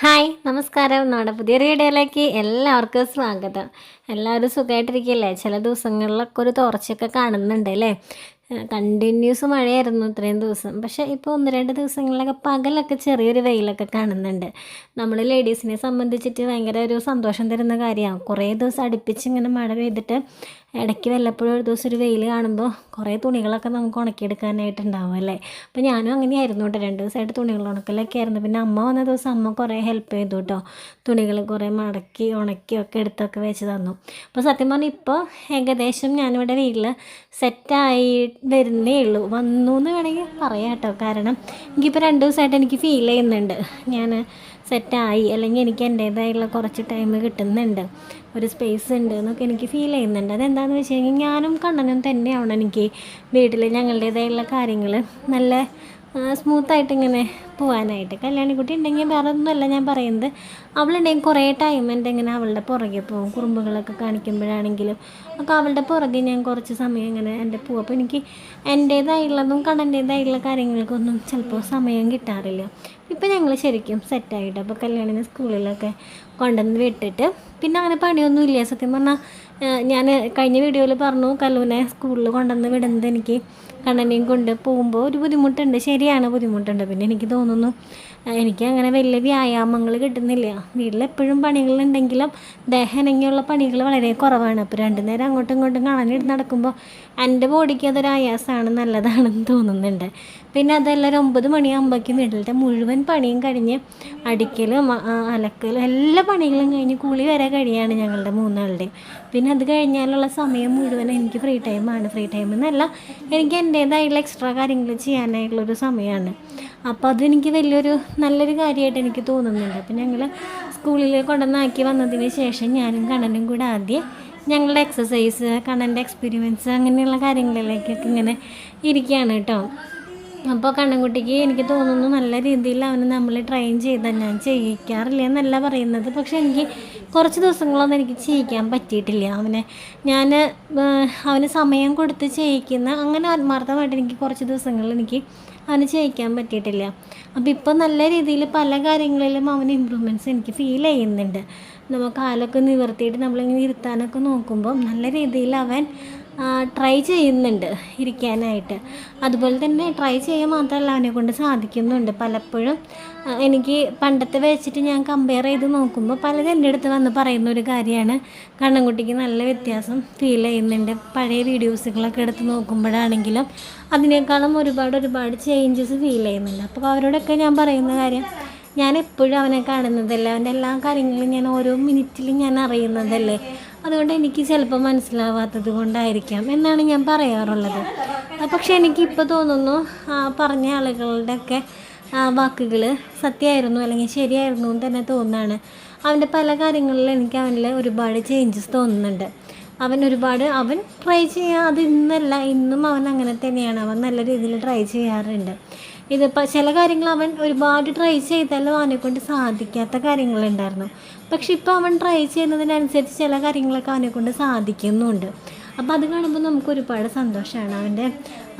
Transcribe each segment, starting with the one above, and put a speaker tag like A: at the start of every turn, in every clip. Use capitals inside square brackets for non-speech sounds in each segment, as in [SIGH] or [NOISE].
A: Hi നമസ്കാരം. നമ്മുടെ പുതിയ വീഡിയോയിലേക്ക് എല്ലാവർക്കും സ്വാഗതം. എല്ലാവരും സുഖമായിട്ടിരിക്കുകയല്ലേ ചില ദിവസങ്ങളിലൊക്കെ ഒരു തോർച്ചയൊക്കെ കാണുന്നുണ്ട് അല്ലേ? കണ്ടിന്യൂസ് മഴയായിരുന്നു ഇത്രയും ദിവസം. പക്ഷേ ഇപ്പോൾ ഒന്ന് രണ്ട് ദിവസങ്ങളിലൊക്കെ പകലൊക്കെ ചെറിയൊരു വെയിലൊക്കെ കാണുന്നുണ്ട്. നമ്മൾ ലേഡീസിനെ സംബന്ധിച്ചിട്ട് ഭയങ്കര ഒരു സന്തോഷം തരുന്ന കാര്യമാണ്. കുറേ ദിവസം അടുപ്പിച്ച് ഇങ്ങനെ മഴ പെയ്തിട്ട് ഇടയ്ക്ക് വല്ലപ്പോഴും ഒരു ദിവസം ഒരു വെയിൽ കാണുമ്പോൾ കുറേ തുണികളൊക്കെ നമുക്ക് ഉണക്കിയെടുക്കാനായിട്ടുണ്ടാവും അല്ലേ? അപ്പോൾ ഞാനും അങ്ങനെയായിരുന്നു കേട്ടോ. രണ്ട് ദിവസമായിട്ട് തുണികൾ ഉണക്കലൊക്കെ ആയിരുന്നു പിന്നെ അമ്മ വന്ന ദിവസം അമ്മ കുറേ ഹെൽപ്പ് ചെയ്തു കേട്ടോ. തുണികൾ കുറേ മടക്കി ഉണക്കി ഒക്കെ എടുത്തൊക്കെ വെച്ച് തന്നു. അപ്പോൾ സത്യം പറഞ്ഞാൽ ഇപ്പോൾ ഏകദേശം ഞാനിവിടെ വീട്ടിൽ സെറ്റായി വരുന്നേ ഉള്ളൂ. വന്നു എന്ന് വേണമെങ്കിൽ പറയാം കേട്ടോ. കാരണം എനിക്കിപ്പോൾ രണ്ട് ദിവസമായിട്ട് എനിക്ക് ഫീൽ ചെയ്യുന്നുണ്ട്. ഞാൻ സെറ്റായി അല്ലെങ്കിൽ എനിക്ക് എന്റേതായുള്ള കുറച്ച് ടൈം കിട്ടുന്നുണ്ട് ഒരു സ്പേസ് ഉണ്ട് എന്നൊക്കെ എനിക്ക് ഫീൽ ചെയ്യുന്നുണ്ട്. അതെന്താണെന്ന് വെച്ച് കഴിഞ്ഞാൽ ഞാനും കണ്ണനും തന്നെയാണ് എനിക്ക് വീട്ടിൽ ഞങ്ങളുടേതായുള്ള കാര്യങ്ങൾ നല്ല സ്മൂത്തായിട്ട് ഇങ്ങനെ പോകാനായിട്ട് കല്യാണിക്കുട്ടി ഉണ്ടെങ്കിൽ വേറെ ഒന്നുമല്ല ഞാൻ പറയുന്നത്. അവളുണ്ടെങ്കിൽ കുറേ ടൈം എന്റെ ഇങ്ങനെ അവളുടെ പുറകെ പോകും. കുറുമ്പുകളൊക്കെ കാണിക്കുമ്പോഴാണെങ്കിലും ഒക്കെ അവളുടെ പുറകെ ഞാൻ കുറച്ച് സമയം ഇങ്ങനെ എന്റെ പോകും അപ്പോൾ എനിക്ക് എന്റേതായുള്ളതും കണ്ണന്റേതായുള്ള കാര്യങ്ങൾക്കൊന്നും ചിലപ്പോൾ സമയം കിട്ടാറില്ല. ഇപ്പം ഞങ്ങൾ ശരിക്കും സെറ്റായിട്ട് അപ്പോൾ കല്യാണിനെ സ്കൂളിലൊക്കെ കൊണ്ടുവന്ന് വിട്ടിട്ട് പിന്നെ അങ്ങനെ പണിയൊന്നുമില്ല സത്യം പറഞ്ഞാൽ ഞാൻ കഴിഞ്ഞ വീഡിയോയിൽ പറഞ്ഞു കല്ലൂനെ സ്കൂളിൽ കൊണ്ടുവന്ന് വിടുന്നത് എനിക്ക് കണ്ണനെയും കൊണ്ട് പോകുമ്പോൾ ഒരു ബുദ്ധിമുട്ടുണ്ട്. ശരിയാണ് ബുദ്ധിമുട്ടുണ്ട്. പിന്നെ എനിക്ക് തോന്നുന്നു എനിക്ക് അങ്ങനെ വലിയ വ്യായാമങ്ങൾ കിട്ടുന്നില്ല. വീട്ടിലെപ്പോഴും പണികളുണ്ടെങ്കിലും ദേഹനങ്ങിയുള്ള പണികൾ വളരെ കുറവാണ്. അപ്പോൾ രണ്ടു നേരം അങ്ങോട്ടും ഇങ്ങോട്ടും കാണാനിട്ട് നടക്കുമ്പോൾ എന്റെ ബോഡിക്ക് അതൊരു ആയാസമാണ് നല്ലതാണെന്ന് തോന്നുന്നുണ്ട്. പിന്നെ അതെല്ലാം ഒരു ഒമ്പത് മണിയാകുമ്പോഴേക്കും വീട്ടിലത്തെ മുഴുവൻ പണിയും കഴിഞ്ഞ് അടിക്കലും അലക്കലും എല്ലാ പണികളും കഴിഞ്ഞ് കുളി വരെ കഴിയാണ് ഞങ്ങളുടെ മൂന്നാളുടെയും. പിന്നെ അത് കഴിഞ്ഞാലുള്ള സമയം മുഴുവൻ എനിക്ക് ഫ്രീ ടൈമാണ് ഫ്രീ ടൈം എന്നല്ല എനിക്ക് എന്റേതായുള്ള എക്സ്ട്രാ കാര്യങ്ങൾ ചെയ്യാനായിട്ടുള്ളൊരു സമയമാണ്. അപ്പോൾ അതെനിക്ക് വലിയൊരു നല്ലൊരു കാര്യമായിട്ട് എനിക്ക് തോന്നുന്നുണ്ട്. അപ്പോൾ ഞങ്ങൾ സ്കൂളിൽ കൊണ്ടുവന്നാക്കി വന്നതിന് ശേഷം ഞാനും കണ്ണനും കൂടെ ആദ്യം ഞങ്ങളുടെ എക്സസൈസ് കണ്ണന്റെ എക്സ്പീരിയൻസ് അങ്ങനെയുള്ള കാര്യങ്ങളിലേക്കൊക്കെ ഇങ്ങനെ ഇരിക്കുകയാണ് കേട്ടോ. അപ്പോൾ കണ്ണൻകുട്ടിക്ക് എനിക്ക് തോന്നുന്നു നല്ല രീതിയിൽ അവന് നമ്മൾ ട്രെയിൻ ചെയ്താൽ ഞാൻ ചെയ്യിക്കാറില്ല എന്നല്ല പറയുന്നത്. പക്ഷേ എനിക്ക് കുറച്ച് ദിവസങ്ങളൊന്നും എനിക്ക് ചെയ്യിക്കാൻ പറ്റിയിട്ടില്ല. അവനെ ഞാൻ അവന് സമയം കൊടുത്ത് ചെയ്യിക്കുന്ന അങ്ങനെ ആത്മാർത്ഥമായിട്ട് എനിക്ക് കുറച്ച് ദിവസങ്ങളിൽ എനിക്ക് അവന് ചെയ്യിക്കാൻ പറ്റിയിട്ടില്ല. അപ്പോൾ ഇപ്പോൾ നല്ല രീതിയിൽ പല കാര്യങ്ങളിലും അവന് ഇമ്പ്രൂവ്മെന്റ്സ് എനിക്ക് ഫീൽ ചെയ്യുന്നുണ്ട്. നമുക്ക് കാലൊക്കെ നിവർത്തിയിട്ട് നമ്മളിങ്ങനെ ഇരുത്താനൊക്കെ നോക്കുമ്പോൾ നല്ല രീതിയിൽ അവൻ ട്രൈ ചെയ്യുന്നുണ്ട് ഇരിക്കാനായിട്ട്. അതുപോലെ തന്നെ ട്രൈ ചെയ്യാൻ മാത്രമല്ല അവനെ കൊണ്ട് സാധിക്കുന്നുണ്ട് പലപ്പോഴും. എനിക്ക് പണ്ടത്തെ വെച്ചിട്ട് ഞാൻ കമ്പയർ ചെയ്ത് നോക്കുമ്പോൾ പലരും എന്റെ അടുത്ത് വന്ന് പറയുന്ന ഒരു കാര്യമാണ്. കണ്ണൻകുട്ടിക്ക് നല്ല വ്യത്യാസം ഫീൽ ചെയ്യുന്നുണ്ട്. പഴയ വീഡിയോസുകളൊക്കെ എടുത്ത് നോക്കുമ്പോഴാണെങ്കിലും അതിനേക്കാളും ഒരുപാട് ഒരുപാട് ചേഞ്ചസ് ഫീൽ ചെയ്യുന്നുണ്ട്. അപ്പോൾ അവരോടൊക്കെ ഞാൻ പറയുന്ന കാര്യം ഞാൻ എപ്പോഴും അവനെ കാണുന്നതല്ലേ? അവന്റെ എല്ലാ കാര്യങ്ങളും ഞാൻ ഓരോ മിനിറ്റിലും ഞാൻ അറിയുന്നതല്ലേ? അതുകൊണ്ട് എനിക്ക് ചിലപ്പോൾ മനസ്സിലാവാത്തത് കൊണ്ടായിരിക്കാം എന്നാണ് ഞാൻ പറയാറുള്ളത്. പക്ഷേ എനിക്കിപ്പോൾ തോന്നുന്നു പറഞ്ഞ ആളുകളുടെയൊക്കെ വാക്കുകൾ സത്യമായിരുന്നു അല്ലെങ്കിൽ ശരിയായിരുന്നു എന്ന് തന്നെ തോന്നുകയാണ് അവന്റെ പല കാര്യങ്ങളിലും എനിക്ക് അവനിൽ ഒരുപാട് ചേഞ്ചസ് തോന്നുന്നുണ്ട്. അവൻ ഒരുപാട് അവൻ ട്രൈ ചെയ്യാൻ അത് ഇന്നല്ല ഇന്നും അവൻ അങ്ങനെ തന്നെയാണ്. അവൻ നല്ല രീതിയിൽ ട്രൈ ചെയ്യാറുണ്ട്. ഇതിപ്പോൾ ചില കാര്യങ്ങൾ അവൻ ഒരുപാട് ട്രൈ ചെയ്താലും അവനെക്കൊണ്ട് സാധിക്കാത്ത കാര്യങ്ങളുണ്ടായിരുന്നു. പക്ഷെ ഇപ്പോൾ അവൻ ട്രൈ ചെയ്യുന്നതിനനുസരിച്ച് ചില കാര്യങ്ങളൊക്കെ അവനെ കൊണ്ട് സാധിക്കുന്നുണ്ട്. അപ്പോൾ അത് കാണുമ്പോൾ നമുക്ക് ഒരുപാട് സന്തോഷമാണ് അവന്റെ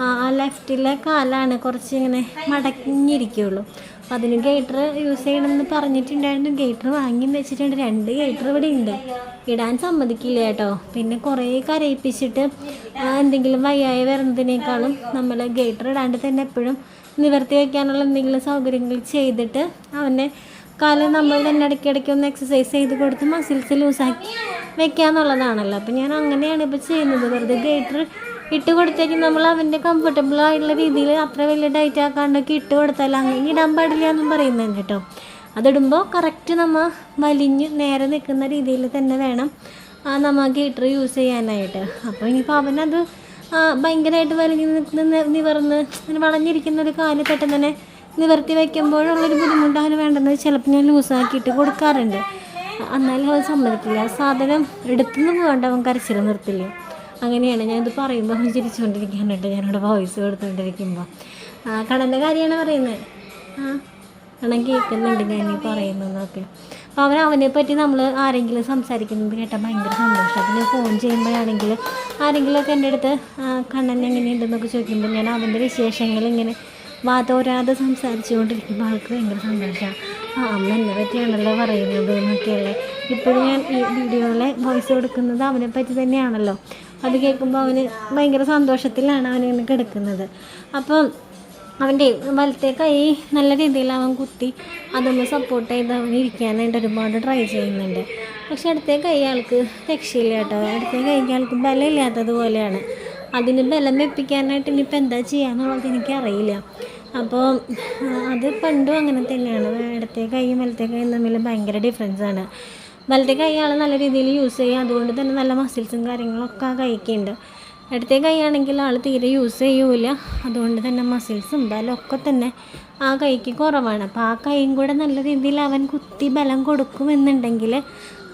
A: ആ ലെഫ്റ്റിലെ കാലാണ് കുറച്ച് ഇങ്ങനെ മടങ്ങിയിരിക്കുകയുള്ളൂ അപ്പോൾ അതിന് ഗേറ്റർ യൂസ് ചെയ്യണമെന്ന് പറഞ്ഞിട്ടുണ്ടായിരുന്നു. ഗേറ്റർ വാങ്ങി വെച്ചിട്ടുണ്ട്. രണ്ട് ഗേറ്റർ ഇവിടെ ഉണ്ട്. ഇടാൻ സമ്മതിക്കില്ല കേട്ടോ. പിന്നെ കുറേ കരയിപ്പിച്ചിട്ട് എന്തെങ്കിലും വയ്യായി വരുന്നതിനേക്കാളും നമ്മൾ ഗേറ്റർ ഇടാണ്ട് തന്നെ എപ്പോഴും നിവർത്തി വയ്ക്കാനുള്ള എന്തെങ്കിലും സൗകര്യങ്ങൾ ചെയ്തിട്ട് അവന്റെ കാലം നമ്മൾ തന്നെ ഇടയ്ക്കിടയ്ക്ക് ഒന്ന് എക്സസൈസ് ചെയ്ത് കൊടുത്ത് മസിൽസ് ലൂസാക്കി വെക്കുക എന്നുള്ളതാണല്ലോ അപ്പോൾ ഞാൻ അങ്ങനെയാണ് ഇപ്പോൾ ചെയ്യുന്നത്. വെറുതെ ഗേറ്റർ ഇട്ട് കൊടുത്തേക്ക്. നമ്മൾ അവന്റെ കംഫർട്ടബിൾ ആയിട്ടുള്ള രീതിയിൽ അത്ര വലിയ ഡയറ്റ് ആക്കാണ്ടൊക്കെ ഇട്ട് കൊടുത്താൽ അങ്ങനെ ഇടാൻ പാടില്ല എന്നും പറയുന്നുണ്ട് കേട്ടോ. അതിടുമ്പോൾ കറക്റ്റ് നമ്മൾ വലിഞ്ഞ് നേരെ നിൽക്കുന്ന രീതിയിൽ തന്നെ വേണം ആ നമ്മൾ ഗീറ്റർ യൂസ് ചെയ്യാനായിട്ട്. അപ്പോൾ ഇനിയിപ്പോൾ അവനത് ഭയങ്കരമായിട്ട് വലിഞ്ഞ് നിവർന്ന് വളഞ്ഞിരിക്കുന്ന ഒരു പെട്ടെന്ന് തന്നെ നിവർത്തി വയ്ക്കുമ്പോഴുള്ളൊരു ബുദ്ധിമുട്ട് അവന് വേണ്ടെന്ന് ചിലപ്പോൾ ഞാൻ ലൂസാക്കിയിട്ട് കൊടുക്കാറുണ്ട്. എന്നാലും അവൻ സമ്മതിക്കില്ല. സാധനം എടുത്തുനിന്ന് വേണ്ട അവൻ കരച്ചിൽ നിർത്തില്ല. അങ്ങനെയാണ് ഞാനിത് പറയുമ്പോൾ അവൻ ചിരിച്ചുകൊണ്ടിരിക്കാനുണ്ട് ഞാനിവിടെ വോയിസ് കൊടുത്തുകൊണ്ടിരിക്കുമ്പോൾ കടന്റെ കാര്യമാണ് പറയുന്നത് ആ കടൻ കേൾക്കുന്നുണ്ട് ഞാൻ ഈ പറയുന്നതൊക്കെ. അപ്പോൾ അവൻ അവനെ പറ്റി നമ്മൾ ആരെങ്കിലും സംസാരിക്കുന്നത് കേട്ടാൽ ഭയങ്കര സന്തോഷം. പിന്നെ ഫോൺ ചെയ്യുമ്പോഴാണെങ്കിൽ ആരെങ്കിലുമൊക്കെ എന്റെ അടുത്ത് കണ്ണൻ എങ്ങനെയുണ്ടെന്നൊക്കെ ചോദിക്കുമ്പോൾ ഞാൻ അവന്റെ വിശേഷങ്ങൾ ഇങ്ങനെ വാതോരാതെ സംസാരിച്ചു കൊണ്ടിരിക്കുമ്പോൾ ആൾക്ക് ഭയങ്കര സന്തോഷമാണ് ആ അമ്മ എന്നെ പറ്റിയാണല്ലോ പറയുന്നത് എന്നൊക്കെയല്ലേ. ഇപ്പോഴും ഞാൻ ഈ വീഡിയോയിലെ വോയിസ് കൊടുക്കുന്നത് അവനെ പറ്റി തന്നെയാണല്ലോ. അത് കേൾക്കുമ്പോൾ അവന് ഭയങ്കര സന്തോഷത്തിലാണ് അവനിങ്ങനെ കിടക്കുന്നത്. അപ്പം അവന്റെ വലത്തെ കൈ നല്ല രീതിയിൽ അവൻ കുത്തി അതൊന്ന് സപ്പോർട്ട് ചെയ്ത് അവൻ ഇരിക്കാനായിട്ട് ഒരുപാട് ട്രൈ ചെയ്യുന്നുണ്ട്. പക്ഷെ അടുത്ത കൈ ആൾക്ക് രക്ഷയില്ല കേട്ടോ. അടുത്ത കൈക്ക് ആൾക്ക് ബലമില്ലാത്തതുപോലെയാണ് അതിന് ബലം വെപ്പിക്കാനായിട്ട് ഇനിയിപ്പോൾ എന്താ ചെയ്യാന്നുള്ളത് എനിക്കറിയില്ല. അപ്പോൾ അത് പണ്ടും അങ്ങനെ തന്നെയാണ്. ഇടത്തെ കൈയും വലത്തെ കൈയും തമ്മിൽ ഭയങ്കര ഡിഫറൻസാണ് വലത്തെ കൈ ആൾ നല്ല രീതിയിൽ യൂസ് ചെയ്യും. അതുകൊണ്ട് തന്നെ നല്ല മസിൽസും കാര്യങ്ങളൊക്കെ ആ കൈക്കുണ്ട് ഇടത്തെ കൈയാണെങ്കിൽ ആൾ തീരെ യൂസ് ചെയ്യൂല. അതുകൊണ്ട് തന്നെ മസിൽസും ബലമൊക്കെ തന്നെ ആ കൈക്ക് കുറവാണ്. അപ്പോൾ ആ കൈയും കൂടെ നല്ല രീതിയിൽ അവൻ കുത്തി ബലം കൊടുക്കുമെന്നുണ്ടെങ്കിൽ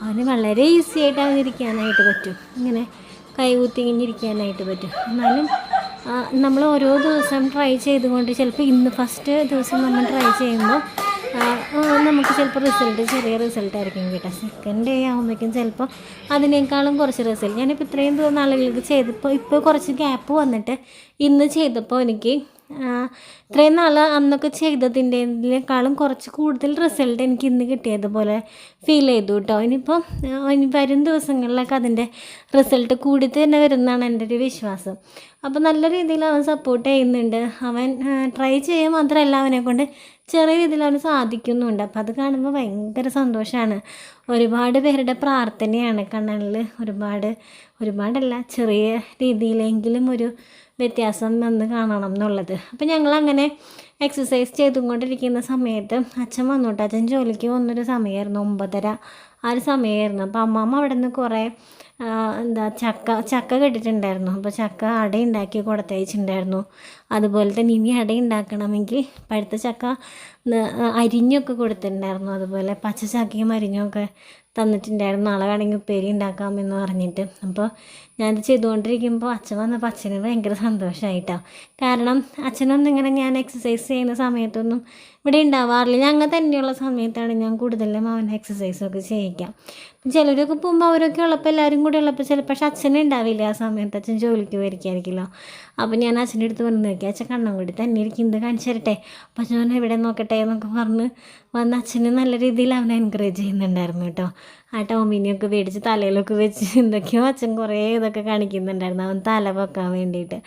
A: അവന് വളരെ ഈസി ആയിട്ട് അവനിരിക്കാനായിട്ട് പറ്റും. ഇങ്ങനെ കൈ കുത്തി ഇങ്ങനെ ഇരിക്കാനായിട്ട് പറ്റും. എന്നാലും നമ്മൾ ഓരോ ദിവസം ട്രൈ ചെയ്തുകൊണ്ട് ചിലപ്പോൾ ഇന്ന് ഫസ്റ്റ് ദിവസം നമ്മൾ ട്രൈ ചെയ്യുമ്പോൾ നമുക്ക് ചിലപ്പോൾ റിസൾട്ട് ചെറിയ റിസൾട്ട് ആയിരിക്കും കേട്ടോ. സെക്കൻഡ് ഡേ ആകുമ്പോഴേക്കും ചിലപ്പോൾ അതിനേക്കാളും കുറച്ച് റിസൾട്ട് ഞാനിപ്പോൾ ഇത്രയും നാളുകൾക്ക് ചെയ്തപ്പോൾ ഇപ്പോൾ കുറച്ച് ഗ്യാപ്പ് വന്നിട്ട് ഇന്ന് ചെയ്തപ്പോൾ എനിക്ക് ഇത്രയും നാൾ അന്നൊക്കെ ചെയ്തതിന്റെക്കാളും കുറച്ച് കൂടുതൽ റിസൾട്ട് എനിക്ക് ഇന്ന് കിട്ടിയതുപോലെ ഫീൽ ചെയ്തു കേട്ടോ ഇനിയിപ്പം ഇനി വരും ദിവസങ്ങളിലൊക്കെ അതിന്റെ റിസൾട്ട് കൂടി തന്നെ വരുന്നതാണ് എന്റെ ഒരു വിശ്വാസം. അപ്പോൾ നല്ല രീതിയിൽ അവൻ സപ്പോർട്ട് ചെയ്യുന്നുണ്ട്. അവൻ ട്രൈ ചെയ്യുക മാത്രമല്ല അവനെ കൊണ്ട് ചെറിയ രീതിയിൽ അവന് സാധിക്കുന്നുണ്ട്. അപ്പോൾ അത് കാണുമ്പോൾ ഭയങ്കര സന്തോഷമാണ് ഒരുപാട് പേരുടെ പ്രാർത്ഥനയാണ് കണ്ണനിൽ ഒരുപാട് ഒരുപാടല്ല ചെറിയ രീതിയിലെങ്കിലും ഒരു വ്യത്യാസം വന്ന് കാണണം എന്നുള്ളത്. അപ്പോൾ ഞങ്ങളങ്ങനെ എക്സസൈസ് ചെയ്തുകൊണ്ടിരിക്കുന്ന സമയത്ത് അച്ഛൻ വന്നോട്ടെ. അച്ഛൻ ജോലിക്ക് വന്നൊരു സമയമായിരുന്നു ഒമ്പതര ആ ഒരു സമയമായിരുന്നു അപ്പോൾ അമ്മമ്മ അവിടെ നിന്ന് കുറേ എന്താ ചക്ക ചക്ക കെട്ടിട്ടുണ്ടായിരുന്നു. അപ്പോൾ ചക്ക അട ഉണ്ടാക്കി കൊടുത്തയച്ചിട്ടുണ്ടായിരുന്നു. അതുപോലെ തന്നെ ഇനി അട ഉണ്ടാക്കണമെങ്കിൽ പഴുത്ത ചക്ക അരിഞ്ഞൊക്കെ കൊടുത്തിട്ടുണ്ടായിരുന്നു. അതുപോലെ പച്ച ചക്കയും അരിഞ്ഞൊക്കെ തന്നിട്ടുണ്ടായിരുന്നു. നാളെ വേണമെങ്കിൽ ഉപ്പേരി ഉണ്ടാക്കാമെന്ന് പറഞ്ഞിട്ട്. അപ്പോൾ ഞാനത് ചെയ്തുകൊണ്ടിരിക്കുമ്പോൾ അച്ഛൻ വന്നപ്പോൾ അച്ഛന് ഭയങ്കര സന്തോഷമായിട്ടോ കാരണം അച്ഛനൊന്നും ഇങ്ങനെ ഞാൻ എക്സസൈസ് ചെയ്യുന്ന സമയത്തൊന്നും ഇവിടെ ഉണ്ടാവാറില്ല. ഞങ്ങൾ തന്നെയുള്ള സമയത്താണ് ഞാൻ കൂടുതലും അവനെ എക്സസൈസൊക്കെ ചെയ്യിക്കാം. ചിലരൊക്കെ പോകുമ്പോൾ അവരൊക്കെ ഉള്ളപ്പോൾ എല്ലാവരും കൂടെ ഉള്ളപ്പോൾ ചില പക്ഷെ അച്ഛനെ ഉണ്ടാവില്ല ആ സമയത്ത്. അച്ഛൻ ജോലിക്ക് വരിക്കായിരിക്കുമല്ലോ അപ്പോൾ ഞാൻ അച്ഛന്റെ അടുത്ത് വന്ന് നോക്കി അച്ഛൻ കണ്ണം കൂടി തന്നെ ഇരിക്കുന്നത് കാണിച്ചു തരട്ടെ. അപ്പോൾ ഞാൻ എവിടെ നോക്കട്ടെ? എന്നൊക്കെ പറഞ്ഞ് വന്ന് അച്ഛനെ നല്ല രീതിയിൽ അവനെ എൻകറേജ് ചെയ്യുന്നുണ്ടായിരുന്നു കേട്ടോ. ആ ടോമിനിയൊക്കെ മേടിച്ച് തലയിലൊക്കെ വെച്ച് എന്തൊക്കെയോ അച്ഛൻ കുറേ ഇതൊക്കെ കാണിക്കുന്നുണ്ടായിരുന്നു. അവൻ തല വെക്കാൻ വേണ്ടിയിട്ട്.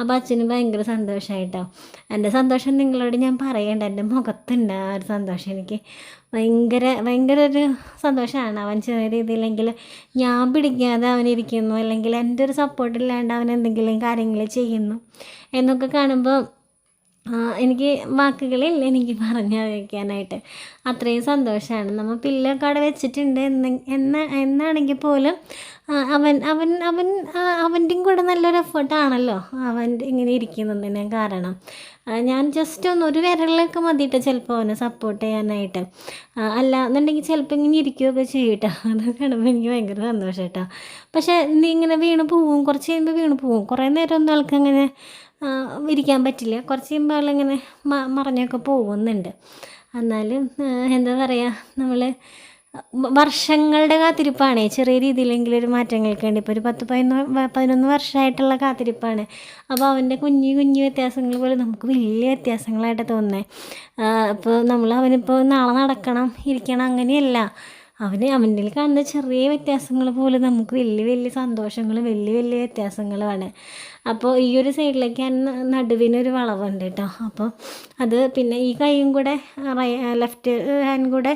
A: അപ്പോൾ അച്ഛന് ഭയങ്കര സന്തോഷമായിട്ടോ എന്റെ സന്തോഷം നിങ്ങളോട് ഞാൻ പറയണ്ട. എന്റെ മുഖത്തുണ്ട് ആ ഒരു സന്തോഷം എനിക്ക്. ഭയങ്കര ഭയങ്കര ഒരു സന്തോഷമാണ് അവൻ ചെറിയ രീതിയിലെങ്കിൽ ഞാൻ പിടിക്കാതെ അവൻ ഇരിക്കുന്നു. അല്ലെങ്കിൽ എന്റെ ഒരു സപ്പോർട്ടില്ലാണ്ട് അവൻ എന്തെങ്കിലും കാര്യങ്ങൾ ചെയ്യുന്നു എന്നൊക്കെ കാണുമ്പോൾ എനിക്ക് വാക്കുകളില്ല എനിക്ക് പറഞ്ഞറിയിക്കാനായിട്ട് അത്രയും സന്തോഷമാണ് നമ്മൾ പില്ലൊക്കെ അവിടെ വെച്ചിട്ടുണ്ട്. എന്ന് എന്ന എന്നാണെങ്കിൽ പോലും അവൻ അവൻ അവൻ അവന്റെയും കൂടെ നല്ലൊരു എഫേർട്ടാണല്ലോ അവൻ ഇങ്ങനെ ഇരിക്കുന്നതിന് കാരണം. ഞാൻ ജസ്റ്റ് ഒന്ന് ഒരു വിരലിലൊക്കെ മതിയിട്ട് ചിലപ്പോൾ അവനെ സപ്പോർട്ട് ചെയ്യാനായിട്ട്. അല്ല എന്നുണ്ടെങ്കിൽ ചിലപ്പോൾ ഇങ്ങനെ ഇരിക്കുകയൊക്കെ ചെയ്യട്ടോ അത് കാണുമ്പോൾ എനിക്ക് ഭയങ്കര സന്തോഷം കേട്ടോ പക്ഷേ ഇങ്ങനെ വീണ് പോവും കുറച്ച് കഴിയുമ്പോൾ വീണ് പോവും. കുറേ നേരം ഒന്നും ആൾക്ക് അങ്ങനെ ആ, ഇരിക്കാൻ പറ്റില്ല. കുറച്ച് കഴിയുമ്പോൾ ആളിങ്ങനെ മ മറിഞ്ഞൊക്കെ പോകുന്നുണ്ട്. എന്നാലും എന്താ പറയുക നമ്മൾ വർഷങ്ങളുടെ കാത്തിരിപ്പാണ്. ചെറിയ രീതിയിലെങ്കിലും ഒരു മാറ്റങ്ങൾക്ക് വേണ്ടി. ഇപ്പോൾ ഒരു പത്ത് പതിനൊന്ന് പതിനൊന്ന് വർഷമായിട്ടുള്ള കാത്തിരിപ്പാണ്. അപ്പോൾ അവന്റെ കുഞ്ഞു കുഞ്ഞു വ്യത്യാസങ്ങൾ പോലെ നമുക്ക് വലിയ വ്യത്യാസങ്ങളായിട്ട് തോന്നുന്നത് അപ്പോൾ നമ്മൾ അവനിപ്പോൾ നാളെ നടക്കണം ഇരിക്കണം അങ്ങനെയല്ല. അവന് അവന്റെ കാണുന്ന ചെറിയ വ്യത്യാസങ്ങൾ പോലും നമുക്ക് വലിയ വലിയ സന്തോഷങ്ങളും വലിയ വലിയ വ്യത്യാസങ്ങളുമാണ്. അപ്പോൾ ഈ ഒരു സൈഡിലേക്ക് നടുവിനൊരു വളവുണ്ട് കേട്ടോ അപ്പോൾ അത് പിന്നെ ഈ കൈയും കൂടെ ലെഫ്റ്റ് ഹാൻഡ് കൂടെ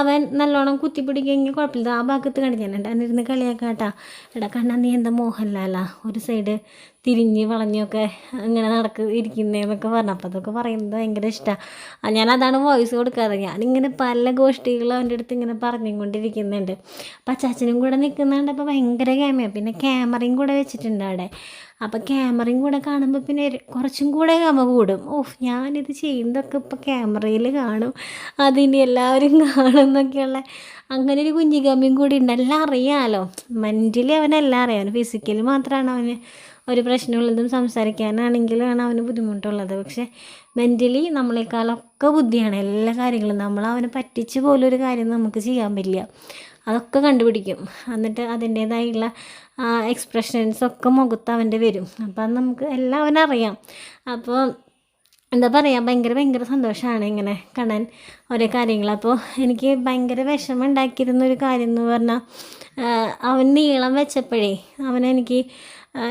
A: അവൻ നല്ലോണം കുത്തിപ്പിടിക്കുകയെങ്കിൽ കുഴപ്പമില്ല. ആ ഭാഗത്ത് കാണിക്കാനുണ്ട് അന്നിരുന്ന് കളിയാക്കാം കേട്ടോ എടാ കണ്ണാ നീ എന്താ മോഹൻലാലാ? ഒരു സൈഡ് തിരിഞ്ഞ് വളഞ്ഞൊക്കെ ഇങ്ങനെ നടക്ക് ഇരിക്കുന്നതെന്നൊക്കെ പറഞ്ഞു. അപ്പോൾ അതൊക്കെ പറയുന്നത് ഭയങ്കര ഇഷ്ടമാണ് അതാണ് വോയിസ് കൊടുക്കാറ്. ഞാനിങ്ങനെ പല ഗോഷ്ഠികളും അവന്റെ അടുത്ത് ഇങ്ങനെ പറഞ്ഞുകൊണ്ടിരിക്കുന്നുണ്ട്. അപ്പം അച്ചാച്ചനും കൂടെ നിൽക്കുന്നുണ്ട്. അപ്പോൾ ഭയങ്കര ക്യാമറയാണ് പിന്നെ ക്യാമറയും കൂടെ വെച്ചിട്ടുണ്ട് അവിടെ. അപ്പോൾ ക്യാമറയും കൂടെ കാണുമ്പോൾ പിന്നെ കുറച്ചും കൂടെ കമ കൂടും. ഓഹ് ഞാനിത് ചെയ്യുന്നതൊക്കെ ഇപ്പോൾ ക്യാമറയിൽ കാണും. അതിന് എല്ലാവരും [LAUGHS] കാണും എന്നൊക്കെയുള്ള അങ്ങനെ ഒരു കുഞ്ഞു ഗമയും കൂടി ഉണ്ട്. എല്ലാം അറിയാമല്ലോ മെന്റലി അവനെല്ലാം അറിയാം. അവന് ഫിസിക്കലി മാത്രമാണ് അവന് ഒരു പ്രശ്നമുള്ളതും സംസാരിക്കാനാണെങ്കിലാണ് അവന് ബുദ്ധിമുട്ടുള്ളത്. പക്ഷേ മെന്റലി നമ്മളെക്കാളൊക്കെ ബുദ്ധിയാണ്. എല്ലാ കാര്യങ്ങളും. നമ്മൾ അവനെ പറ്റിച്ച് പോലൊരു കാര്യം നമുക്ക് ചെയ്യാൻ പറ്റില്ല. അതൊക്കെ കണ്ടുപിടിക്കും. എന്നിട്ട് അതിന്റേതായുള്ള എക്സ്പ്രഷൻസൊക്കെ മുഖത്ത് അവന്റെ വരും. അപ്പം നമുക്ക് എല്ലാം അവനറിയാം അപ്പോൾ എന്താ പറയുക ഭയങ്കര ഭയങ്കര സന്തോഷമാണ് ഇങ്ങനെ കാണാൻ ഓരോ കാര്യങ്ങൾ. അപ്പോൾ എനിക്ക് ഭയങ്കര വിഷമം ഉണ്ടാക്കിയിരുന്ന ഒരു കാര്യം എന്ന് പറഞ്ഞാൽ അവൻ നീളം വെച്ചപ്പോഴേ അവനെനിക്ക്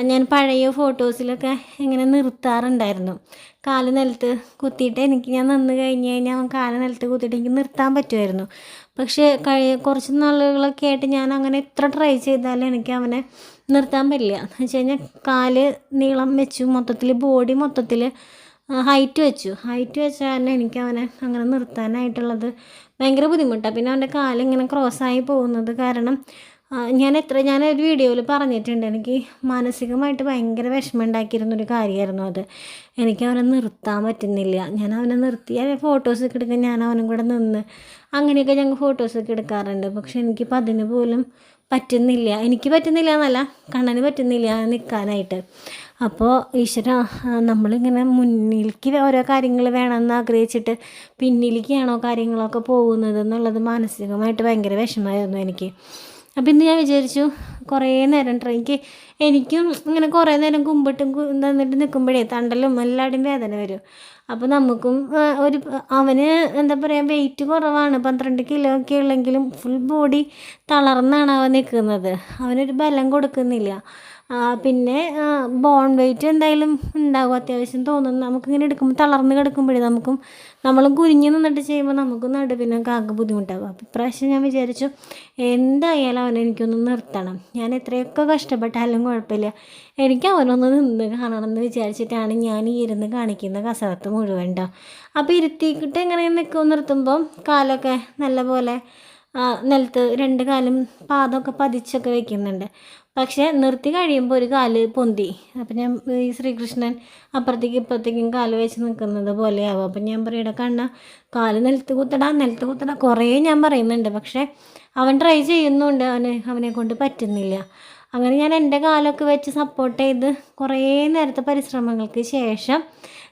A: ഞാൻ പഴയ ഫോട്ടോസിലൊക്കെ ഇങ്ങനെ നിർത്താറുണ്ടായിരുന്നു. കാൽ നിലത്ത് കുത്തിയിട്ട് എനിക്ക് ഞാൻ നിന്ന് കഴിഞ്ഞ് കഴിഞ്ഞാൽ അവൻ കാൽ നിലത്ത് കുത്തിയിട്ട് എനിക്ക് നിർത്താൻ പറ്റുമായിരുന്നു. പക്ഷേ കഴി കുറച്ച് നാളുകളൊക്കെ ആയിട്ട് ഞാൻ അങ്ങനെ എത്ര ട്രൈ ചെയ്താലും എനിക്ക് അവനെ നിർത്താൻ പറ്റില്ല. എന്ന് വെച്ച് കഴിഞ്ഞാൽ കാൽ നീളം വെച്ചു മൊത്തത്തിൽ ബോഡി മൊത്തത്തിൽ ഹൈറ്റ് വെച്ചു. ഹൈറ്റ് വെച്ച കാരണം എനിക്ക് അവനെ അങ്ങനെ നിർത്താനായിട്ടുള്ളത്. ഭയങ്കര ബുദ്ധിമുട്ടാണ് പിന്നെ അവന്റെ കാലിങ്ങനെ ക്രോസ്സായി പോകുന്നത് കാരണം ഞാൻ എത്ര ഞാൻ ഒരു വീഡിയോയിൽ പറഞ്ഞിട്ടുണ്ട്. എനിക്ക് മാനസികമായിട്ട് ഭയങ്കര വിഷമം ഉണ്ടാക്കിയിരുന്നൊരു കാര്യമായിരുന്നു അത്. എനിക്ക് അവനെ നിർത്താൻ പറ്റുന്നില്ല. ഞാൻ അവനെ നിർത്തി. ഫോട്ടോസൊക്കെ എടുക്കാൻ ഞാൻ അവനും കൂടെ നിന്ന് അങ്ങനെയൊക്കെ ഞങ്ങൾ ഫോട്ടോസൊക്കെ എടുക്കാറുണ്ട്. പക്ഷെ എനിക്കിപ്പോൾ അതിന് പോലും പറ്റുന്നില്ല. എനിക്ക് പറ്റുന്നില്ല എന്നല്ല കണ്ണന് പറ്റുന്നില്ല നിൽക്കാനായിട്ട്. അപ്പോൾ ഈശ്വര നമ്മളിങ്ങനെ മുന്നിലേക്ക് ഓരോ കാര്യങ്ങൾ വേണമെന്ന് ആഗ്രഹിച്ചിട്ട് പിന്നിലേക്കാണോ കാര്യങ്ങളൊക്കെ പോകുന്നത് എന്നുള്ളത് മാനസികമായിട്ട് ഭയങ്കര വിഷമമായിരുന്നു എനിക്ക്. അപ്പം ഇന്ന് ഞാൻ വിചാരിച്ചു കുറേ നേരം എനിക്ക് എനിക്കും ഇങ്ങനെ കുറേ നേരം കുമ്പിട്ടും തന്നിട്ട് നിൽക്കുമ്പോഴേ തണ്ടലും എല്ലാവരുടെയും വേദന വരും. അപ്പോൾ നമുക്കും ഒരു അവന് എന്താ പറയുക വെയിറ്റ് കുറവാണ്. പന്ത്രണ്ട് കിലോ ഒക്കെ ഉള്ളെങ്കിലും ഫുൾ ബോഡി തളർന്നാണ് അവൻ നിൽക്കുന്നത് അവനൊരു ബലം കൊടുക്കുന്നില്ല. പിന്നെ ബോൺ വെയിറ്റ് എന്തായാലും ഉണ്ടാകും അത്യാവശ്യം തോന്നുന്നു നമുക്കിങ്ങനെ എടുക്കുമ്പോൾ തളർന്ന് കിടക്കുമ്പോഴേ നമുക്കും നമ്മളും കുരിഞ്ഞു നിന്നിട്ട് ചെയ്യുമ്പോൾ നമുക്ക് നടുവിനൊക്കെ ആകെ ബുദ്ധിമുട്ടാകും അപ്പോൾ ഇപ്രാവശ്യം ഞാൻ വിചാരിച്ചു എന്തായാലും അവനെ എനിക്കൊന്ന് നിർത്തണം. ഞാൻ എത്രയൊക്കെ കഷ്ടപ്പെട്ടാലും കുഴപ്പമില്ല. എനിക്ക് അവനൊന്ന് നിന്ന് കാണണം എന്ന് വിചാരിച്ചിട്ടാണ് ഞാൻ ഈ ഇരുന്ന് കാണിക്കുന്ന കസരത്ത് മുഴുവൻ ഉണ്ടാവും അപ്പോൾ ഇരുത്തിക്കിട്ട് എങ്ങനെ നിൽക്കും നിർത്തുമ്പോൾ കാലൊക്കെ നല്ലപോലെ നിലത്ത് രണ്ട് കാലും പാദമൊക്കെ പതിച്ചൊക്കെ വെക്കുന്നുണ്ട്. പക്ഷേ നിർത്തി കഴിയുമ്പോൾ ഒരു കാൽ പൊന്തി. അപ്പം ഞാൻ ഈ ശ്രീകൃഷ്ണൻ അപ്പുറത്തേക്കും ഇപ്പുറത്തേക്കും കാൽ വെച്ച് നിൽക്കുന്നത് പോലെയാവും. അപ്പം ഞാൻ പറയട കണ്ണ കാൽ നിലത്ത് കുത്തടാ നിലത്ത് കുത്തടാ. കുറേ ഞാൻ പറയുന്നുണ്ട്. പക്ഷേ അവൻ ട്രൈ ചെയ്യുന്നുണ്ട്. അവന് അവനെ കൊണ്ട് പറ്റുന്നില്ല. അങ്ങനെ ഞാൻ എന്റെ കാലൊക്കെ വെച്ച് സപ്പോർട്ട് ചെയ്ത് കുറേ നേരത്തെ പരിശ്രമങ്ങൾക്ക് ശേഷം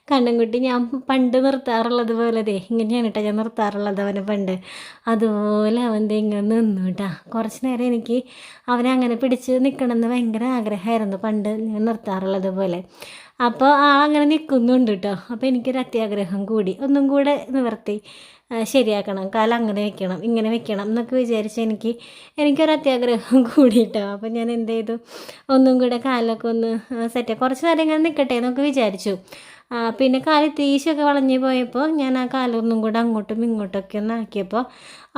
A: കണ്ണൻകുട്ടി ഞാൻ പണ്ട് നിർത്താറുള്ളത് പോലെ ദേ ഇങ്ങനെയാണ് കേട്ടോ ഞാൻ നിർത്താറുള്ളത് അവനെ പണ്ട്. അതുപോലെ അവൻ ദേ ഇങ്ങനെ നിന്നു കേട്ടാ കുറച്ച് നേരം എനിക്ക് അവനെ അങ്ങനെ പിടിച്ച് നിൽക്കണമെന്ന് ഭയങ്കര ആഗ്രഹമായിരുന്നു പണ്ട് ഞാൻ നിർത്താറുള്ളത് പോലെ. അപ്പോൾ ആ അങ്ങനെ നിൽക്കുന്നുണ്ട് കേട്ടോ അപ്പോൾ എനിക്കൊരു അത്യാഗ്രഹം കൂടി. ഒന്നും കൂടെ നിവർത്തി ശരിയാക്കണം. കാലം അങ്ങനെ വെക്കണം ഇങ്ങനെ വെക്കണം എന്നൊക്കെ വിചാരിച്ച് എനിക്ക് എനിക്കൊരു അത്യാഗ്രഹം [LAUGHS] കൂടിയിട്ടോ അപ്പോൾ ഞാൻ എന്ത് ചെയ്തു? ഒന്നും കൂടെ കാലൊക്കെ ഒന്ന് സെറ്റ് കുറച്ച് നേരം ഇങ്ങനെ നിൽക്കട്ടെ എന്നൊക്കെ വിചാരിച്ചു. പിന്നെ കാൽ തീശൊക്കെ വളഞ്ഞു പോയപ്പോൾ ഞാൻ ആ കാലൊന്നും കൂടെ അങ്ങോട്ടും ഇങ്ങോട്ടൊക്കെ ഒന്ന് ആക്കിയപ്പോൾ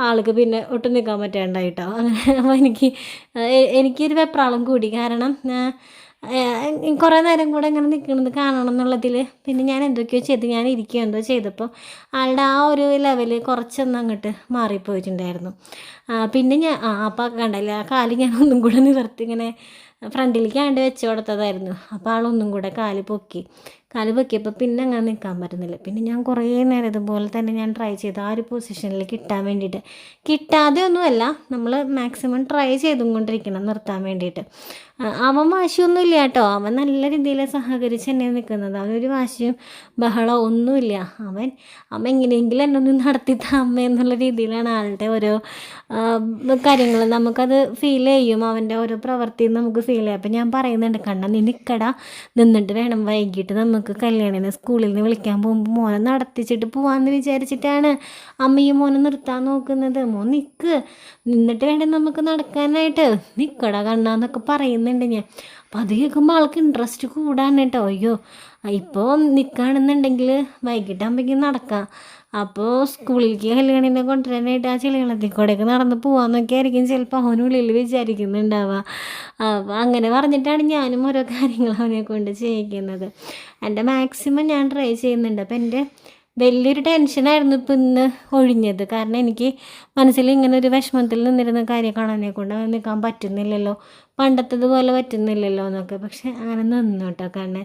A: ആൾക്ക് പിന്നെ ഒട്ടും നിൽക്കാൻ പറ്റാണ്ടായിട്ടോ. അങ്ങനെ അപ്പോൾ എനിക്ക് എനിക്കൊരു വെപ്രാളം കൂടി. കാരണം കുറേ നേരം കൂടെ ഇങ്ങനെ നിൽക്കുന്നത് കാണണം എന്നുള്ളതിൽ പിന്നെ ഞാൻ എന്തൊക്കെയോ ചെയ്ത് ഞാൻ ഇരിക്കുകയോ എന്തോ ചെയ്തപ്പോൾ ആളുടെ ആ ഒരു ലെവൽ കുറച്ചൊന്നും അങ്ങോട്ട് മാറിപ്പോയിട്ടുണ്ടായിരുന്നു. പിന്നെ ഞാൻ ആ അപ്പം കണ്ടല്ലേ ആ കാൽ ഞാൻ ഒന്നും കൂടെ നിവർത്തി ഇങ്ങനെ ഫ്രണ്ടിലേക്ക് ആണ്ട് വെച്ച് കൊടുത്തതായിരുന്നു. അപ്പോൾ ആളൊന്നും കൂടെ കാൽ പൊക്കി. കാൽ പൊക്കിയപ്പോൾ പിന്നെ അങ്ങനെ നിൽക്കാൻ പറ്റുന്നില്ല. പിന്നെ ഞാൻ കുറേ നേരം ഇതുപോലെ തന്നെ ഞാൻ ട്രൈ ചെയ്തു. ആ ഒരു പൊസിഷനിൽ കിട്ടാൻ വേണ്ടിയിട്ട്. കിട്ടാതെ ഒന്നുമല്ല നമ്മൾ മാക്സിമം ട്രൈ ചെയ്തും കൊണ്ടിരിക്കണം നിർത്താൻ വേണ്ടിയിട്ട്. അവൻ വാശിയൊന്നുമില്ല കേട്ടോ. അവൻ നല്ല രീതിയിൽ സഹകരിച്ച് തന്നെ നിൽക്കുന്നത് അവനൊരു വാശിയും ബഹളം ഒന്നുമില്ല. അവൻ അവൻ എങ്ങനെയെങ്കിലും എന്നെ ഒന്ന് നടത്തി താമ എന്നുള്ള രീതിയിലാണ് ആളുടെ ഓരോ കാര്യങ്ങൾ. നമുക്കത് ഫീൽ ചെയ്യും. അവന്റെ ഓരോ പ്രവൃത്തിയും നമുക്ക് ഫീൽ ചെയ്യും. അപ്പം ഞാൻ പറയുന്നുണ്ട് കണ്ണ നീ നിൽക്കട നിന്നിട്ട് വേണം വൈകിട്ട് നമുക്ക് കല്യാണിനെ സ്കൂളിൽ നിന്ന് വിളിക്കാൻ പോകുമ്പോൾ മോനെ നടത്തിച്ചിട്ട് പോവാന്ന് വിചാരിച്ചിട്ടാണ് അമ്മയും മോനെ നിർത്താൻ നോക്കുന്നത്. മോൻ നിൽക്ക് നിന്നിട്ട് വേണം നമുക്ക് നടക്കാനായിട്ട്. നിൽക്കട കണ്ണ എന്നൊക്കെ കണ്ണാന്നൊക്കെ പറയുന്നുണ്ട് ഞാൻ. അപ്പം അത് കേൾക്കുമ്പോൾ ആൾക്ക് ഇൻട്രസ്റ്റ് കൂടാണ് കേട്ടോ. അയ്യോ ഇപ്പോൾ നിൽക്കുകയാണെന്നുണ്ടെങ്കിൽ വൈകിട്ടാകുമ്പോഴേക്കും നടക്കാം. അപ്പോൾ സ്കൂളിലേക്ക് കല്യാണിനെ കൊണ്ടുവരാനായിട്ട് ആ ചെളികളത്തിൽ കൂടെയൊക്കെ നടന്ന് പോകാമെന്നൊക്കെ ആയിരിക്കും ചിലപ്പോൾ അവനുള്ളിൽ വിചാരിക്കുന്നുണ്ടാവുക അപ്പോൾ അങ്ങനെ പറഞ്ഞിട്ടാണ് ഞാനും ഓരോ കാര്യങ്ങൾ അവനെ കൊണ്ട് ചെയ്യിക്കുന്നത്. എന്റെ മാക്സിമം ഞാൻ ട്രൈ ചെയ്യുന്നുണ്ട്. അപ്പോൾ എന്റെ വലിയൊരു ടെൻഷനായിരുന്നു ഇപ്പം ഇന്ന് ഒഴിഞ്ഞത്. കാരണം എനിക്ക് മനസ്സിൽ ഇങ്ങനെ ഒരു വിഷമത്തിൽ നിന്നിരുന്ന കാര്യം കാണാനെ കൊണ്ട് നിൽക്കാൻ പറ്റുന്നില്ലല്ലോ. പണ്ടത്തതുപോലെ പറ്റുന്നില്ലല്ലോ എന്നൊക്കെ. പക്ഷെ അങ്ങനെ നിന്നു കേട്ടോ കാരണം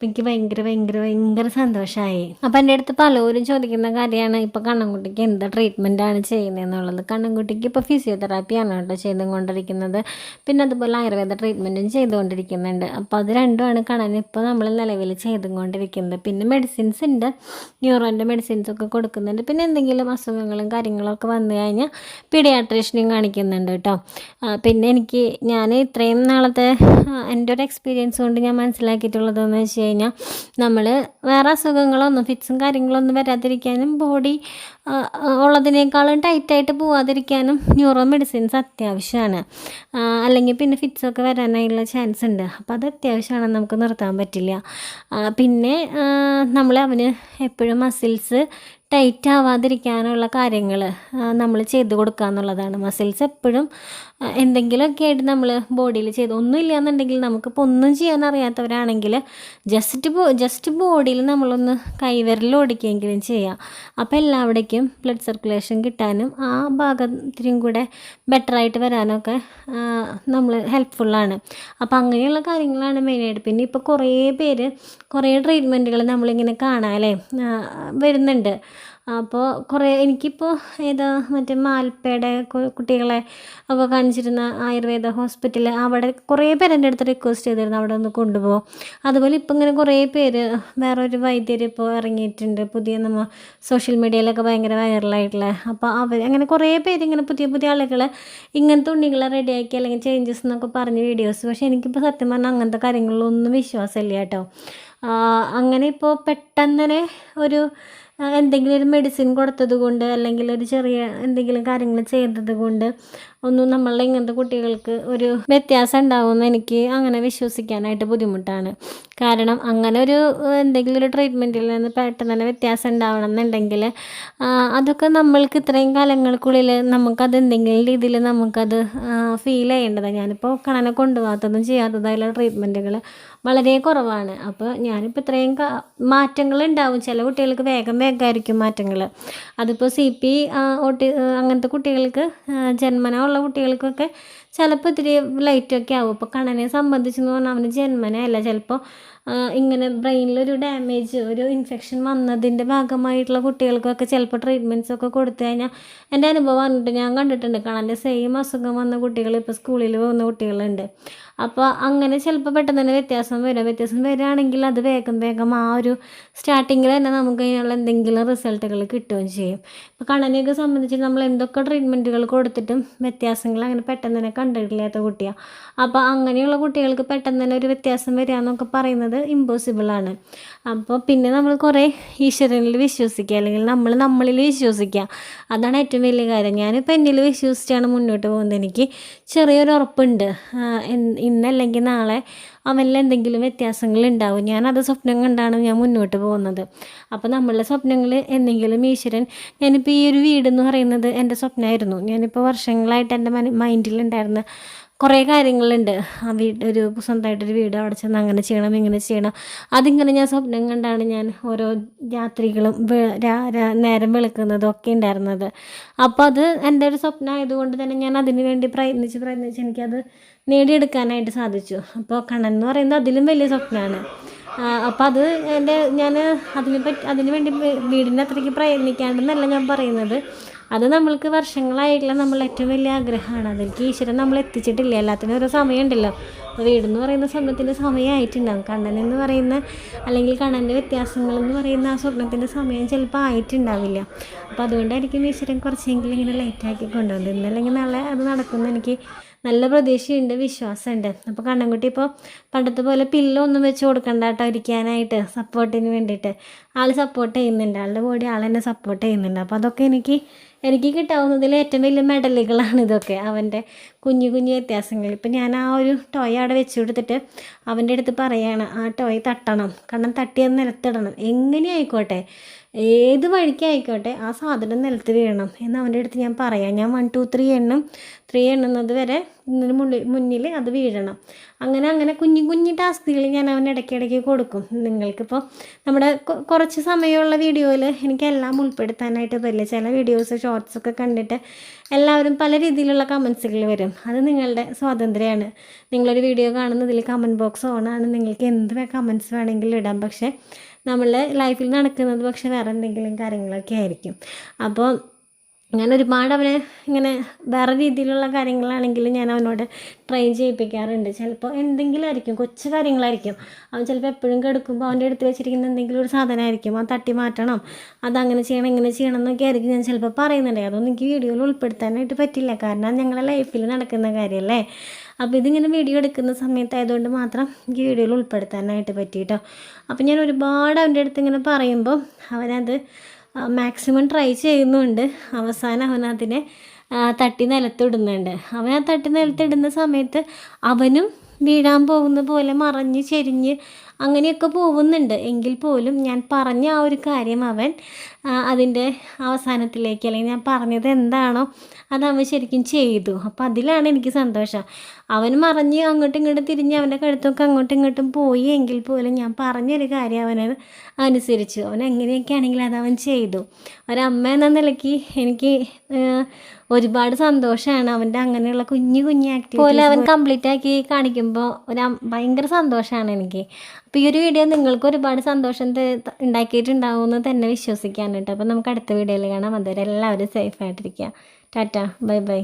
A: അപ്പം എനിക്ക് ഭയങ്കര ഭയങ്കര ഭയങ്കര സന്തോഷമായി അപ്പം എന്റെ അടുത്ത് പലരും ചോദിക്കുന്ന കാര്യമാണ് ഇപ്പോൾ കണ്ണൻകുട്ടിക്ക് എന്ത് ട്രീറ്റ്മെന്റാണ് ചെയ്യുന്നതെന്നുള്ളത് കണ്ണൻകുട്ടിക്ക് ഇപ്പോൾ ഫിസിയോതെറാപ്പിയാണ് കേട്ടോ ചെയ്തുകൊണ്ടിരിക്കുന്നത്. പിന്നെ അതുപോലെ ആയുർവേദ ട്രീറ്റ്മെന്റും ചെയ്തുകൊണ്ടിരിക്കുന്നുണ്ട്. അപ്പോൾ അത് രണ്ടുമാണ് കണ്ണൻ ഇപ്പോൾ നമ്മൾ നിലവിൽ ചെയ്തുകൊണ്ടിരിക്കുന്നത്. പിന്നെ മെഡിസിൻസ് ഉണ്ട്. ന്യൂറോന്റെ മെഡിസിൻസ് ഒക്കെ കൊടുക്കുന്നുണ്ട്. പിന്നെ എന്തെങ്കിലും അസുഖങ്ങളും കാര്യങ്ങളൊക്കെ വന്നു കഴിഞ്ഞാൽ പീഡിയാട്രീഷനും കാണിക്കുന്നുണ്ട് കേട്ടോ പിന്നെ എനിക്ക് ഞാൻ ഇത്രയും നാളത്തെ എന്റെ ഒരു എക്സ്പീരിയൻസ് കൊണ്ട് ഞാൻ മനസ്സിലാക്കിയിട്ടുള്ളതെന്ന് വെച്ച് കഴിഞ്ഞാൽ നമ്മൾ വേറെ അസുഖങ്ങളൊന്നും ഫിറ്റ്സും കാര്യങ്ങളൊന്നും വരാതിരിക്കാനും ബോഡി ഉള്ളതിനേക്കാളും ടൈറ്റായിട്ട് പോവാതിരിക്കാനും ന്യൂറോ മെഡിസിൻസ് അത്യാവശ്യമാണ് അല്ലെങ്കിൽ പിന്നെ ഫിറ്റ്സൊക്കെ വരാനായുള്ള ചാൻസ് ഉണ്ട്. അപ്പോൾ അത് അത്യാവശ്യമാണ് നമുക്ക് നിർത്താൻ പറ്റില്ല. പിന്നെ നമ്മൾ അവന് എപ്പോഴും മസിൽസ് ടൈറ്റ് ആവാതിരിക്കാനുള്ള കാര്യങ്ങൾ നമ്മൾ ചെയ്തു കൊടുക്കുക എന്നുള്ളതാണ് മസിൽസ് എപ്പോഴും എന്തെങ്കിലുമൊക്കെ ആയിട്ട് നമ്മൾ ബോഡിയിൽ ചെയ്ത് ഒന്നുമില്ല എന്നുണ്ടെങ്കിൽ നമുക്കിപ്പോൾ ഒന്നും ചെയ്യാൻ അറിയാത്തവരാണെങ്കിൽ ജസ്റ്റ് ജസ്റ്റ് ബോഡിയിൽ നമ്മളൊന്ന് കൈവിരൽ ഓടിക്കുകയെങ്കിലും ചെയ്യാം. അപ്പോൾ എല്ലാവിടേക്കും ബ്ലഡ് സർക്കുലേഷൻ കിട്ടാനും ആ ഭാഗത്തിനും കൂടെ ബെറ്ററായിട്ട് വരാനൊക്കെ നമ്മൾ ഹെൽപ്ഫുള്ളാണ് അപ്പോൾ അങ്ങനെയുള്ള കാര്യങ്ങളാണ് മെയിനായിട്ട് പിന്നെ ഇപ്പോൾ കുറേ പേര് കുറേ ട്രീറ്റ്മെന്റുകൾ നമ്മളിങ്ങനെ കാണാമല്ലേ വരുന്നുണ്ട്. അപ്പോൾ കുറേ എനിക്കിപ്പോൾ ഏതാ മറ്റേ മാൽപ്പയുടെ കുട്ടികളെ ഒക്കെ കാണിച്ചിരുന്ന ആയുർവേദ ഹോസ്പിറ്റൽ അവിടെ കുറേ പേര് എന്റെ അടുത്ത് റിക്വസ്റ്റ് ചെയ്തിരുന്നു അവിടെ ഒന്ന് കൊണ്ടുപോകും അതുപോലെ ഇപ്പം ഇങ്ങനെ കുറേ പേര് വേറൊരു വൈദ്യർ ഇപ്പോൾ ഇറങ്ങിയിട്ടുണ്ട്. പുതിയ നമ്മൾ സോഷ്യൽ മീഡിയയിലൊക്കെ ഭയങ്കര വൈറലായിട്ടുള്ള. അപ്പോൾ അവർ അങ്ങനെ കുറേ പേര് ഇങ്ങനെ പുതിയ പുതിയ ആളുകൾ ഇങ്ങനത്തെ ഉണ്ണികളെ റെഡിയാക്കി അല്ലെങ്കിൽ ചേഞ്ചസ് എന്നൊക്കെ പറഞ്ഞ് വീഡിയോസ് പക്ഷേ എനിക്കിപ്പോൾ സത്യം പറഞ്ഞാൽ അങ്ങനത്തെ കാര്യങ്ങളിലൊന്നും വിശ്വാസമില്ല കേട്ടോ. അങ്ങനെ ഇപ്പോൾ പെട്ടെന്ന് ഒരു എന്തെങ്കിലും ഒരു മെഡിസിൻ കൊടുത്തത് കൊണ്ട് അല്ലെങ്കിൽ ഒരു ചെറിയ എന്തെങ്കിലും കാര്യങ്ങൾ ചെയ്തത് കൊണ്ട് ഒന്നും നമ്മളുടെ ഇങ്ങനത്തെ കുട്ടികൾക്ക് ഒരു വ്യത്യാസം ഉണ്ടാവുമെന്ന് എനിക്ക് അങ്ങനെ വിശ്വസിക്കാനായിട്ട് ബുദ്ധിമുട്ടാണ്. കാരണം അങ്ങനെ ഒരു എന്തെങ്കിലും ഒരു ട്രീറ്റ്മെന്റിൽ നിന്ന് പെട്ടെന്ന് തന്നെ വ്യത്യാസം ഉണ്ടാവണം എന്നുണ്ടെങ്കിൽ അതൊക്കെ നമ്മൾക്ക് ഇത്രയും കാലങ്ങൾക്കുള്ളിൽ നമുക്കത് എന്തെങ്കിലും രീതിയിൽ നമുക്കത് ഫീൽ ചെയ്യേണ്ടതാണ്. ഞാനിപ്പോൾ കണനെ കൊണ്ടുപോകാത്തതും ചെയ്യാത്തതായുള്ള ട്രീറ്റ്മെന്റുകൾ വളരെ കുറവാണ്. അപ്പോൾ ഞാനിപ്പോൾ ഇത്രയും മാറ്റങ്ങൾ ഉണ്ടാവും ചില കുട്ടികൾക്ക് വേഗം വേഗമായിരിക്കും മാറ്റങ്ങൾ അതിപ്പോൾ സി പി അങ്ങനത്തെ കുട്ടികൾക്ക് ജന്മന ഉള്ള കുട്ടികൾക്കൊക്കെ ചിലപ്പോൾ ഇത്തിരി ലൈറ്റൊക്കെ ആവും. ഇപ്പോൾ കണ്ണനെ സംബന്ധിച്ചെന്ന് പറഞ്ഞാൽ അവന് ജന്മനയല്ല ചിലപ്പോൾ ഇങ്ങനെ ബ്രെയിനിലൊരു ഡാമേജ് ഒരു ഇൻഫെക്ഷൻ വന്നതിന്റെ ഭാഗമായിട്ടുള്ള കുട്ടികൾക്കൊക്കെ ചിലപ്പോൾ ട്രീറ്റ്മെന്റ്സ് ഒക്കെ കൊടുത്തു കഴിഞ്ഞാൽ എന്റെ അനുഭവം പറഞ്ഞിട്ട് ഞാൻ കണ്ടിട്ടുണ്ട്. കാരണം എന്റെ സെയിം അസുഖം വന്ന കുട്ടികൾ ഇപ്പോൾ സ്കൂളിൽ പോകുന്ന കുട്ടികളുണ്ട്. അപ്പോൾ അങ്ങനെ ചിലപ്പോൾ പെട്ടെന്ന് തന്നെ വ്യത്യാസം വരും. വ്യത്യാസം വരികയാണെങ്കിൽ അത് വേഗം വേഗം ആ ഒരു സ്റ്റാർട്ടിങ്ങിൽ തന്നെ നമുക്ക് അതിനുള്ള എന്തെങ്കിലും റിസൾട്ടുകൾ കിട്ടുകയും ചെയ്യും. ഇപ്പോൾ കണ്ണനെയൊക്കെ സംബന്ധിച്ച് നമ്മൾ എന്തൊക്കെ ട്രീറ്റ്മെന്റുകൾ കൊടുത്തിട്ടും വ്യത്യാസങ്ങൾ അങ്ങനെ പെട്ടെന്ന് തന്നെ കണ്ടിട്ടില്ലാത്ത കുട്ടിയാണ് അപ്പോൾ അങ്ങനെയുള്ള കുട്ടികൾക്ക് പെട്ടെന്ന് തന്നെ ഒരു വ്യത്യാസം വരിക എന്നൊക്കെ പറയുന്നത് ഇമ്പോസിബിളാണ് അപ്പോൾ പിന്നെ നമ്മൾ കുറേ ഈശ്വരനിൽ വിശ്വസിക്കുക അല്ലെങ്കിൽ നമ്മൾ നമ്മളിൽ വിശ്വസിക്കുക. അതാണ് ഏറ്റവും വലിയ കാര്യം. ഞാനിപ്പോൾ എന്നിൽ വിശ്വസിച്ചാണ് മുന്നോട്ട് പോകുന്നത്. എനിക്ക് ചെറിയൊരു ഉറപ്പുണ്ട്. ഇന്നല്ലെങ്കിൽ നാളെ അവനിൽ എന്തെങ്കിലും വ്യത്യാസങ്ങൾ ഉണ്ടാവും. ഞാനത് സ്വപ്നം കണ്ടാണ് ഞാൻ മുന്നോട്ട് പോകുന്നത്. അപ്പോൾ നമ്മളുടെ സ്വപ്നങ്ങൾ എന്തെങ്കിലും ഈശ്വരൻ ഞാനിപ്പോൾ ഈ ഒരു വീടെന്ന് പറയുന്നത് എന്റെ സ്വപ്നമായിരുന്നു. ഞാനിപ്പോൾ വർഷങ്ങളായിട്ട് എന്റെ മൈൻഡിലുണ്ടായിരുന്ന കുറേ കാര്യങ്ങളുണ്ട്. ആ വീട് ഒരു സ്വന്തമായിട്ടൊരു വീട് അവിടെ ചെന്ന് അങ്ങനെ ചെയ്യണം ഇങ്ങനെ ചെയ്യണം. അതിങ്ങനെ ഞാൻ സ്വപ്നം കണ്ടാണ് ഞാൻ ഓരോ രാത്രികളും നേരം വെളുക്കുന്നതും ഒക്കെ ഉണ്ടായിരുന്നത്. അപ്പോൾ അത് എന്റെ ഒരു സ്വപ്നം ആയതുകൊണ്ട് തന്നെ ഞാൻ അതിന് വേണ്ടി പ്രയത്നിച്ച് പ്രയത്നിച്ച് എനിക്കത് നേടിയെടുക്കാനായിട്ട് സാധിച്ചു. അപ്പോൾ കണ്ണൻ എന്ന് പറയുന്നത് അതിലും വലിയ സ്വപ്നമാണ്. അപ്പോൾ അത് എന്റെ ഞാൻ അതിനെ പറ്റി അതിന് വേണ്ടി വീടിന്റെ അത്രയ്ക്ക് പ്രയത്നിക്കാണ്ടെന്നല്ല ഞാൻ പറയുന്നത്. അത് നമ്മൾക്ക് വർഷങ്ങളായിട്ടുള്ള നമ്മൾ ഏറ്റവും വലിയ ആഗ്രഹമാണ്. അതിലേക്ക് ഈശ്വരൻ നമ്മൾ എത്തിച്ചിട്ടില്ല. എല്ലാത്തിനും ഓരോ സമയമുണ്ടല്ലോ. അപ്പോൾ വീടെന്ന് പറയുന്ന സ്വപ്നത്തിന്റെ സമയമായിട്ടുണ്ടാകും കണ്ണൻ എന്ന് പറയുന്ന അല്ലെങ്കിൽ കണ്ണന്റെ വ്യത്യാസങ്ങൾ എന്ന് പറയുന്ന ആ സ്വപ്നത്തിന്റെ സമയം ചിലപ്പോൾ ആയിട്ടുണ്ടാവില്ല. അപ്പോൾ അതുകൊണ്ടായിരിക്കും ഈശ്വരൻ കുറച്ചെങ്കിലും ഇങ്ങനെ ലൈറ്റാക്കി കൊണ്ടുവന്നത്. ഇന്നല്ലെങ്കിൽ നാളെ അത് നടക്കുമെന്ന് എനിക്ക് നല്ല പ്രതീക്ഷയുണ്ട് വിശ്വാസമുണ്ട്. അപ്പോൾ കണ്ണൻകുട്ടി ഇപ്പോൾ പണ്ടത്തെ പോലെ പില്ലൊന്നും വെച്ച് കൊടുക്കണ്ട കേട്ടോ ഇരിക്കാനായിട്ട് സപ്പോർട്ടിന് വേണ്ടിയിട്ട്. ആൾ സപ്പോർട്ട് ചെയ്യുന്നുണ്ട്. ആളുടെ ബോഡി ആൾ എന്നെ സപ്പോർട്ട് ചെയ്യുന്നുണ്ട്. അപ്പോൾ അതൊക്കെ എനിക്ക് എനിക്ക് കിട്ടാവുന്നതിൽ ഏറ്റവും വലിയ മെഡലുകളാണ് ഇതൊക്കെ. അവന്റെ കുഞ്ഞു കുഞ്ഞു വ്യത്യാസങ്ങൾ. ഇപ്പം ഞാൻ ആ ഒരു ടോയ് അവിടെ വെച്ച് കൊടുത്തിട്ട് അവന്റെ അടുത്ത് പറയാണ് ആ ടോയ് തട്ടണം. കാരണം തട്ടിയത് നിലത്തിടണം. എങ്ങനെ ആയിക്കോട്ടെ ഏത് വഴിക്കായിക്കോട്ടെ ആ സാധനം നിലത്ത് വീഴണം. എന്ന് അവന്റെ അടുത്ത് ഞാൻ പറയാം. ഞാൻ വൺ ടു ത്രീ എണ്ണം ത്രീ എണ്ണുന്നത് വരെ ഇതിന് മുള്ളിൽ മുന്നിൽ അത് വീഴണം. അങ്ങനെ അങ്ങനെ കുഞ്ഞു കുഞ്ഞു ടാസ്കുകൾ ഞാൻ അവൻ ഇടയ്ക്കിടയ്ക്ക് കൊടുക്കും. നിങ്ങൾക്കിപ്പോൾ നമ്മുടെ കുറച്ച് സമയമുള്ള വീഡിയോയിൽ എനിക്കെല്ലാം ഉൾപ്പെടുത്താനായിട്ട് പറ്റില്ല. ചില വീഡിയോസ് ഷോർട്സൊക്കെ കണ്ടിട്ട് എല്ലാവരും പല രീതിയിലുള്ള കമൻസുകൾ വരും. അത് നിങ്ങളുടെ സ്വാതന്ത്ര്യമാണ്. നിങ്ങളൊരു വീഡിയോ കാണുന്നതിൽ കമന്റ് ബോക്സ് ഓണാണ് നിങ്ങൾക്ക് എന്ത് കമൻസ് വേണമെങ്കിലും ഇടാം. പക്ഷേ നമ്മളുടെ ലൈഫിൽ നടക്കുന്നത് പക്ഷേ വേറെ എന്തെങ്കിലും കാര്യങ്ങളൊക്കെ ആയിരിക്കും. അപ്പോൾ ഞാൻ ഒരുപാട് അവനെ ഇങ്ങനെ വേറെ രീതിയിലുള്ള കാര്യങ്ങളാണെങ്കിലും ഞാൻ അവനോട് ട്രെയിൻ ചെയ്യിപ്പിക്കാറുണ്ട്. ചിലപ്പോൾ എന്തെങ്കിലും ആയിരിക്കും കൊച്ചു കാര്യങ്ങളായിരിക്കും. അവൻ ചിലപ്പോൾ എപ്പോഴും കെടുക്കുമ്പോൾ അവന്റെ അടുത്ത് വെച്ചിരിക്കുന്ന എന്തെങ്കിലും ഒരു സാധനമായിരിക്കും അത് തട്ടി മാറ്റണം അതങ്ങനെ ചെയ്യണം ഇങ്ങനെ ചെയ്യണം എന്നൊക്കെ ആയിരിക്കും ഞാൻ ചിലപ്പോൾ പറയുന്നുണ്ട്. അതൊന്നും എനിക്ക് വീഡിയോയിൽ ഉൾപ്പെടുത്താനായിട്ട് പറ്റില്ല. കാരണം ഞങ്ങളുടെ ലൈഫിൽ നടക്കുന്ന കാര്യമല്ലേ അപ്പോൾ ഇതിങ്ങനെ വീഡിയോ എടുക്കുന്ന സമയത്തായതുകൊണ്ട് മാത്രം എനിക്ക് വീഡിയോയിൽ ഉൾപ്പെടുത്താനായിട്ട് പറ്റി കേട്ടോ അപ്പോൾ ഞാൻ ഒരുപാട് അവന്റെ അടുത്ത് ഇങ്ങനെ പറയുമ്പോൾ അവനത് മാക്സിമം ട്രൈ ചെയ്യുന്നുണ്ട്. അവസാനം അവനതിനെ തട്ടി നിലത്തിടുന്നുണ്ട്. അവൻ ആ തട്ടി നിലത്തിടുന്ന സമയത്ത് അവനും വീഴാൻ പോകുന്ന പോലെ മറഞ്ഞ് ചെരിഞ്ഞ് അങ്ങനെയൊക്കെ പോകുന്നുണ്ട്. എങ്കിൽ പോലും ഞാൻ പറഞ്ഞ ആ ഒരു കാര്യം അവൻ അതിന്റെ അവസാനത്തിലേക്ക് അല്ലെങ്കിൽ ഞാൻ പറഞ്ഞത് എന്താണോ അത് അവൻ ശരിക്കും ചെയ്തു. അപ്പോൾ അതിലാണ് എനിക്ക് സന്തോഷം. അവൻ മറിഞ്ഞ് അങ്ങോട്ടും ഇങ്ങോട്ടും തിരിഞ്ഞ് അവന്റെ കഴുത്തൊക്കെ അങ്ങോട്ടും ഇങ്ങോട്ടും പോയി എങ്കിൽ പോലും ഞാൻ പറഞ്ഞൊരു കാര്യം അവനെ അനുസരിച്ചു. അവൻ എങ്ങനെയൊക്കെ ആണെങ്കിലും അത് അവൻ ചെയ്തു. ഒരമ്മ എന്ന നിലയ്ക്ക് എനിക്ക് ഒരുപാട് സന്തോഷമാണ് അവന്റെ അങ്ങനെയുള്ള കുഞ്ഞു കുഞ്ഞു ആക്ടിവിറ്റി പോലെ അവൻ കംപ്ലീറ്റ് ആക്കി കാണിക്കുമ്പോൾ ഒരു ഭയങ്കര സന്തോഷമാണ് എനിക്ക്. അപ്പോൾ ഈ ഒരു വീഡിയോ നിങ്ങൾക്ക് ഒരുപാട് സന്തോഷം ഉണ്ടാക്കിയിട്ടുണ്ടാവും എന്ന് തന്നെ വിശ്വസിക്കാൻ കേട്ടോ. അപ്പോൾ നമുക്ക് അടുത്ത വീഡിയോയിൽ കാണാം. അതുവരെ എല്ലാവരും സേഫ് ആയിട്ടിരിക്കുക. Tata bye bye.